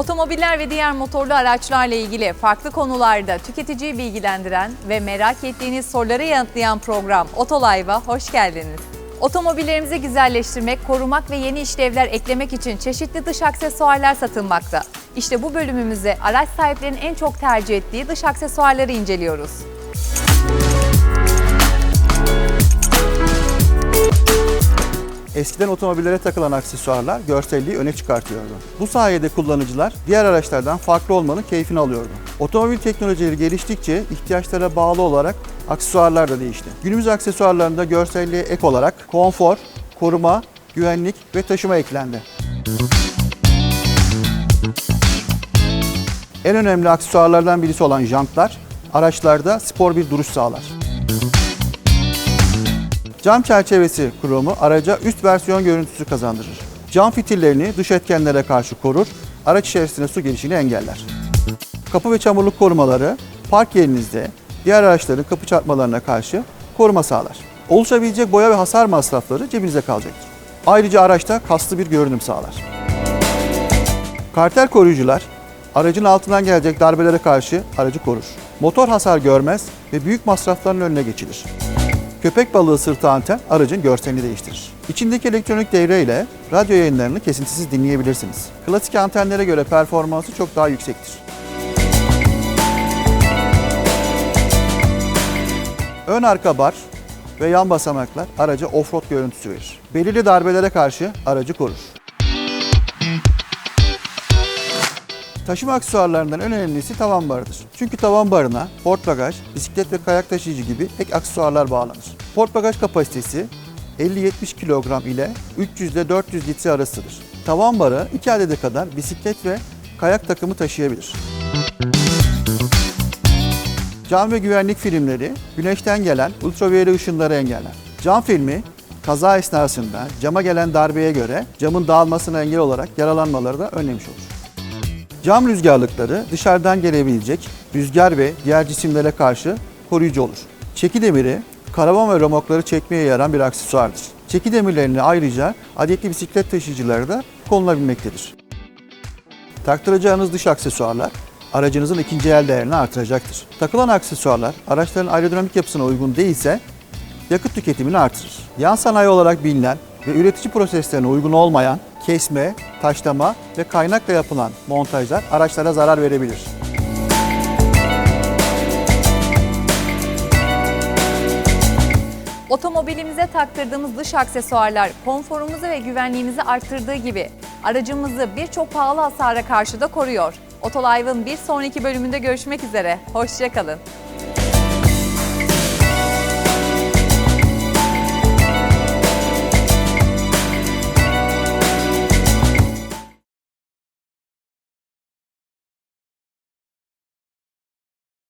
Otomobiller ve diğer motorlu araçlarla ilgili farklı konularda tüketiciyi bilgilendiren ve merak ettiğiniz soruları yanıtlayan program Otolive'a hoş geldiniz. Otomobillerimizi güzelleştirmek, korumak ve yeni işlevler eklemek için çeşitli dış aksesuarlar satılmakta. İşte bu bölümümüzde araç sahiplerinin en çok tercih ettiği dış aksesuarları inceliyoruz. Eskiden otomobillere takılan aksesuarlar görselliği öne çıkartıyordu. Bu sayede kullanıcılar diğer araçlardan farklı olmanın keyfini alıyordu. Otomobil teknolojileri geliştikçe ihtiyaçlara bağlı olarak aksesuarlar da değişti. Günümüz aksesuarlarında görselliğe ek olarak konfor, koruma, güvenlik ve taşıma eklendi. En önemli aksesuarlardan birisi olan jantlar, araçlarda spor bir duruş sağlar. Cam çerçevesi kromu araca üst versiyon görüntüsü kazandırır. Cam fitillerini dış etkenlere karşı korur, araç içerisine su girişini engeller. Kapı ve çamurluk korumaları park yerinizde diğer araçların kapı çarpmalarına karşı koruma sağlar. Oluşabilecek boya ve hasar masrafları cebinize kalacaktır. Ayrıca araçta kaslı bir görünüm sağlar. Karter koruyucular aracın altından gelecek darbelere karşı aracı korur. Motor hasar görmez ve büyük masrafların önüne geçilir. Köpek balığı sırtı anten aracın görselini değiştirir. İçindeki elektronik devre ile radyo yayınlarını kesintisiz dinleyebilirsiniz. Klasik antenlere göre performansı çok daha yüksektir. Ön arka bar ve yan basamaklar araca offroad görüntüsü verir. Belirli darbelere karşı aracı korur. Taşıma aksesuarlarından en önemlisi tavan barıdır. Çünkü tavan barına port bagaj, bisiklet ve kayak taşıyıcı gibi ek aksesuarlar bağlanır. Port bagaj kapasitesi 50-70 kilogram ile 300 ile 400 litre arasıdır. Tavan barı 2 adede kadar bisiklet ve kayak takımı taşıyabilir. Cam ve güvenlik filmleri güneşten gelen ultraviyole ışınları engeller. Cam filmi kaza esnasında cama gelen darbeye göre camın dağılmasına engel olarak yaralanmaları da önlemiş olur. Cam rüzgarlıkları dışarıdan gelebilecek rüzgar ve diğer cisimlere karşı koruyucu olur. Çeki demiri karavan ve romokları çekmeye yarayan bir aksesuardır. Çeki demirlerini ayrıca adetli bisiklet taşıyıcıları da konulabilmektedir. Taktıracağınız dış aksesuarlar aracınızın ikinci el değerini artıracaktır. Takılan aksesuarlar araçların aerodinamik yapısına uygun değilse yakıt tüketimini artırır. Yan sanayi olarak bilinen ve üretici proseslerine uygun olmayan kesme, taşlama ve kaynakla yapılan montajlar araçlara zarar verebilir. Otomobilimize taktırdığımız dış aksesuarlar konforumuzu ve güvenliğimizi arttırdığı gibi aracımızı birçok pahalı hasara karşı da koruyor. Otolive'ın bir sonraki bölümünde görüşmek üzere. Hoşçakalın.